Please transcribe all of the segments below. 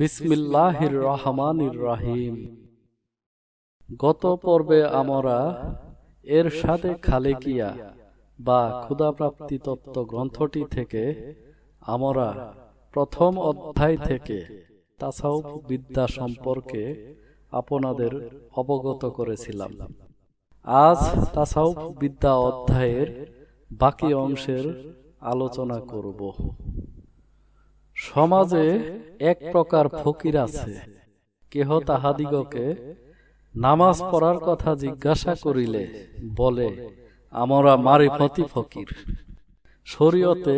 বিসমিল্লাহির রহমানির রাহিম। গত পর্বে আমরা এর সাথে খালেকিয়া বা ক্ষুধাপ্রাপ্তি তত্ত্ব গ্রন্থটি থেকে আমরা প্রথম অধ্যায় থেকে তাসাউফ বিদ্যা সম্পর্কে আপনাদের অবগত করেছিলাম। আজ তাসাউফ বিদ্যা অধ্যায়ের বাকি অংশের আলোচনা করব। সমাজে এক প্রকার ফকির আছে। কেহ তাহাদিগকে নামাজ পড়ার কথা জিজ্ঞাসা করিলে বলে আমরা মারিফতি ফকির। শরীয়তে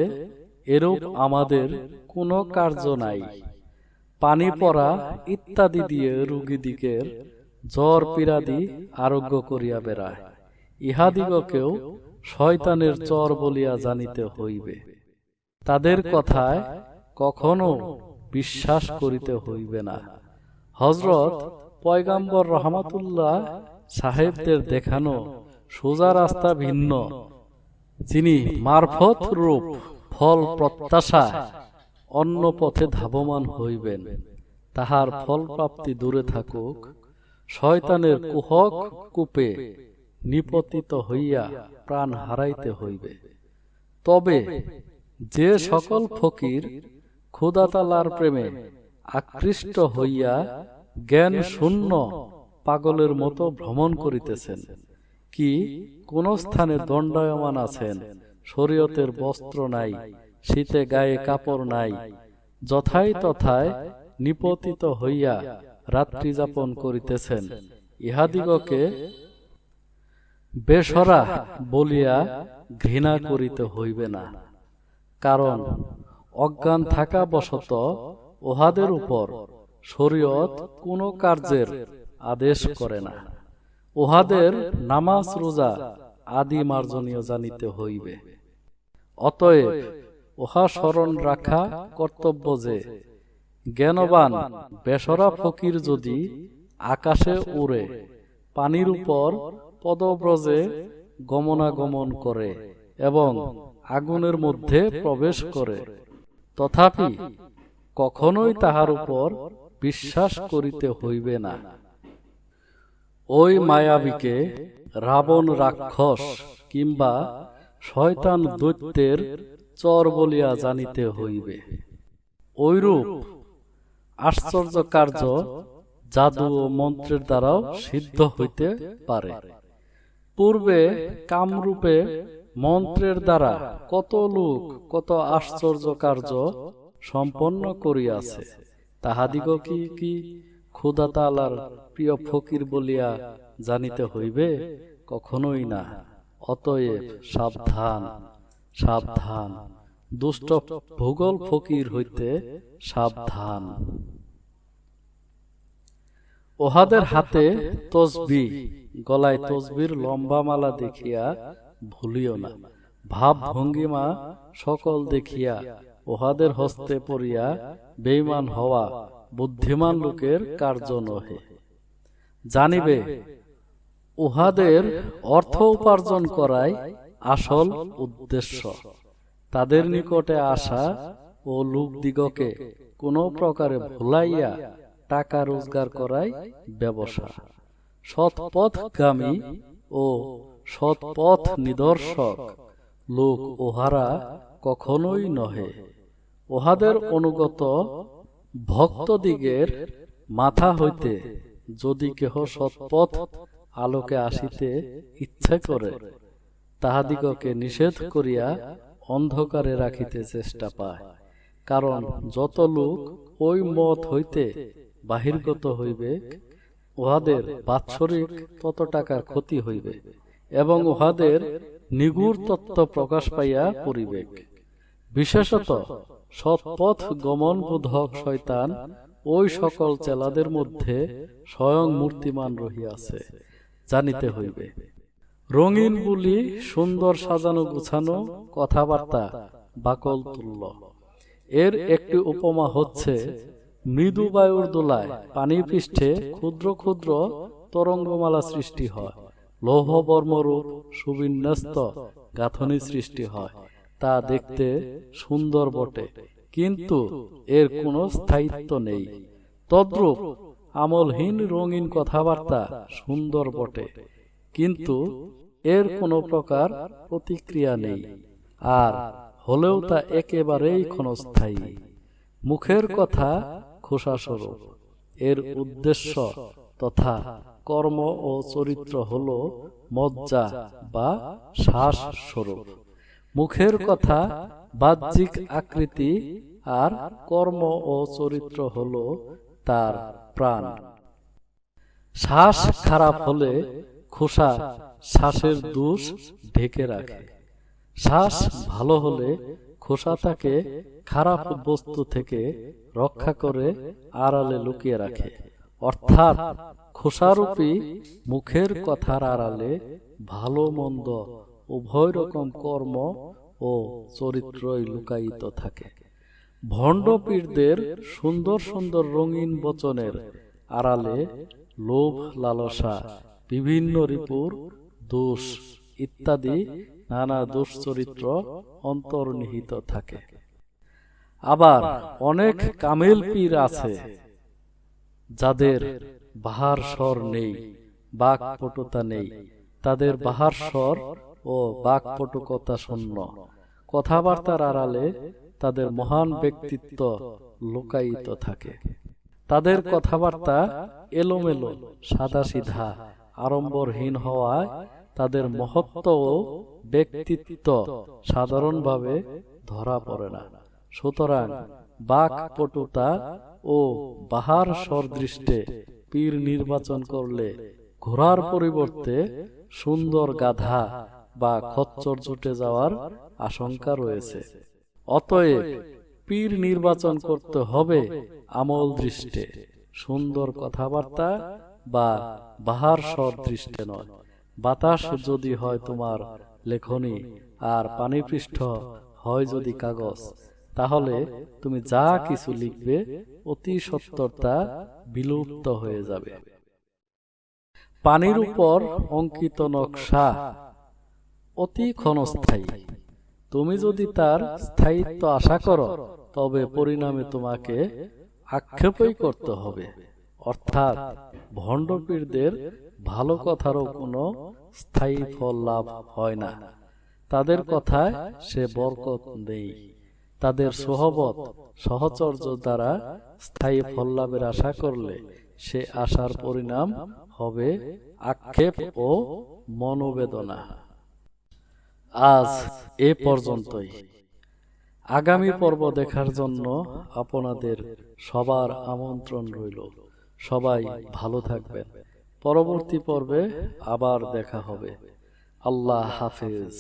এরূপ আমাদের কোনো কার্য নাই। পানি পড়া ইত্যাদি দিয়ে রুগীদিগের জ্বর পীড়াদি আরোগ্য করিয়া বেড়ায়। ইহাদিগকেও শয়তানের চর বলিয়া জানিতে হইবে। তাদের কথায় কখনো বিশ্বাস করিতে হইবে না। হজরত পয়গাম্বর রহমাতুল্লাহ সাহেবদের দেখানো সোজা রাস্তা ভিন্ন, যিনি মারফত রূপ, ফল প্রত্যাশা, অন্য পথে ধাবমান হইবেন। তাহার ফল প্রাপ্তি দূরে থাকুক, শয়তানের কুহক কূপে নিপতিত হইয়া প্রাণ হারাইতে হইবে। তবে যে সকল ফকির ক্ষুদাতালার প্রেমে আকৃষ্ট হইয়া জ্ঞান শূন্য পাগলের মতো ভ্রমণ করিতেছেন। কি? কোন স্থানে দণ্ডায়মান আছেন? শরীয়তের বস্ত্র নাই, শীতে গায়ে কাপড় নাই। যথাই তথায় নিপতিত হইয়া রাত্রি যাপন করিতেছেন। ইহাদিগকে বেসরা বলিয়া ঘৃণা করিতে হইবে না। কারণ অজ্ঞান থাকা বশত উহাদের উপর শরীয়ত কোনো কার্যের আদেশ করে না। উহাদের নামাজ, রোজা আদি মার্জনীয় জানিতে হইবে। অতএব উহা স্মরণ রাখা কর্তব্য যে, জ্ঞানবান বেসরা ফকির যদি আকাশে উড়ে পানির উপর পদব্রজে গমনাগমন করে এবং আগুনের মধ্যে প্রবেশ করে তথাপি কখনোই তাহার উপর বিশ্বাস করিতে হইবে না। ওই মায়াবীকে রাবণ রাক্ষস কিংবা শয়তান দৈত্যের চর বলিয়া জানিতে হইবে। ঐরূপ আশ্চর্য কার্য জাদু ও মন্ত্রের দ্বারাও সিদ্ধ হইতে পারে। পূর্বে কামরূপে মন্ত্রের দ্বারা কত লোক কত আশ্চর্য কার্য সম্পন্ন করিয়াছে। তাহাদিগ কি কি ক্ষুদা তালার প্রিয় ফকির বলিয়া জানিতে হইবে? কখনোই না। অতএব সাবধান সাবধান। দুষ্ট ভূগোল ফকির হইতে সাবধান। ওহাদের হাতে তসবি, গলায় তসবির লম্বা মালা দেখিয়া ভুলিও না। ভাব ভঙ্গিমা সকল দেখিয়া উহাদের হস্তে পড়িয়া বেইমান হওয়া বুদ্ধিমান লোকের কার্য নহে জানিবে উহাদের অর্থ উপার্জন করাই আসল উদ্দেশ্য। তাদের নিকটে আসা ও লোকদিগকে কোনো প্রকারে ভুলাইয়া টাকা রোজগার করাই ব্যবসা। সৎপথগামী ও সৎপথ নিদর্শক। লোক ওহারা কখনোই নহে। ওহাদের অনুগত ভক্তদিগের মাথা হইতে যদি কেহ সৎপথ আলোকে আসিতে ইচ্ছা করে, তাহাদিগকে নিষেধ করিয়া অন্ধকারে রাখিতে চেষ্টা পায়। কারণ যত লোক ওই মত হইতে বাহির্গত হইবে, উহাদের বাৎসরিক তত টাকার ক্ষতি হইবে। এবং উহাদের নিগুড় তত্ত্ব প্রকাশ পাইয়া পরিবেক। বিশেষত সৎপথ গমন বোধক শয়তান ওই সকল চেলাদের মধ্যে স্বয়ং মূর্তিমান রহিয়াছে জানিতে হইবে। রঙিন বুলি সুন্দর সাজানো গুছানো কথাবার্তা বাকল তুল্য। এর একটি উপমা হচ্ছে মৃদু বায়ুর দোলায় পানি পৃষ্ঠে ক্ষুদ্র ক্ষুদ্র তরঙ্গমালা সৃষ্টি হয়। লৌহ বর্মরূপ সুবিন্যস্ত গাঁথনি সৃষ্টি হয়। তা দেখতে সুন্দর বটে, কিন্তু এর কোনো স্থায়িত্ব নেই। তদ্রূপ আমলহীন রঙিন কথাবার্তা সুন্দর বটে, কিন্তু এর কোনো প্রকার প্রতিক্রিয়া নেই, আর হলেও তা একেবারেই ক্ষণস্থায়ী। মুখের কথা খোসাস্বরূপ, এর উদ্দেশ্য তথা কর্ম ও চরিত্র হল মজ্জা বা শ্বাস স্বরূপ মুখের কথা, বাহ্যিক আকৃতি আর কর্ম ও চরিত্র হল তার প্রাণ। শ্বাস খারাপ হলে খোসা শ্বাসের দোষ ঢেকে রাখে। শ্বাস ভালো হলে খোসা তাকে খারাপ বস্তু থেকে রক্ষা করে আড়ালে লুকিয়ে রাখে। অর্থাৎ খোসারূপী মুখের কথার আড়ালে ভালো মন্দ উভয় রকম কর্ম ও চরিত্রই লুকায়িত থাকে। ভণ্ডপীরদের সুন্দর সুন্দর রঙিন বচনের আড়ালে লোভ, লালসা, বিভিন্ন রিপুর, দোষ ইত্যাদি নানা দুশ্চরিত্র অন্তর্নিহিত থাকে। আবার অনেক কামেল পীর আছে যাদের বাহার স্বর নেই, বাক পটুতা নেই। তাদের বাহার স্বর ও বাক পটুকতা শূন্য। কথাবার্তার আড়ালে তাদের মহান ব্যক্তিত্ব লুকায়িত থাকে। তাদের কথাবার্তা এলোমেলো সাদা সিধা আড়ম্বরহীন হওয়ায় তাদের মহত্ব ও ব্যক্তিত্ব সাধারণভাবে ধরা পড়ে না। সুতরাং বাক পটুতা ও বাহার সদৃষ্টে পীর নির্বাচন করলে ঘোড়ার পরিবর্তে সুন্দর গাধা বা খচ্চর জুটে যাওয়ার আশঙ্কা রয়েছে। অতএব পীর নির্বাচন করতে হবে আমল দৃষ্টে, সুন্দর কথাবার্তা বা বাহার সদৃষ্টে নয়। বাতাস যদি হয় তোমার লেখনি আর পানিপৃষ্ঠ হয় যদি কাগজ তাহলে তুমি যা কিছু লিখবে, অতি সত্তরতা বিলুপ্ত হয়ে যাবে। পানির উপর অঙ্কিত নকশা অতি ক্ষণস্থায়ী। তুমি যদি তার স্থায়িত্ব আশা করো, তবে পরিণামে তোমাকে আক্ষেপই করতে হবে। অর্থাৎ ভণ্ডপীরদের ভালো কথারও কোনো স্থায়ী ফল লাভ হয় না। তাদের কথায় সে বরকত নেই। তাদের সহবত সহচর্য দ্বারা স্থায়ী ফল লাভের আশা করলে সে আশার পরিণাম হবে আক্ষেপ ও মনোবেদনা। আজ এ পর্যন্তই। আগামী পর্ব দেখার জন্য আপনাদের সবার আমন্ত্রণ রইল। সবাই ভালো থাকবেন। পরবর্তী পর্বে আবার দেখা হবে। আল্লাহ হাফিজ।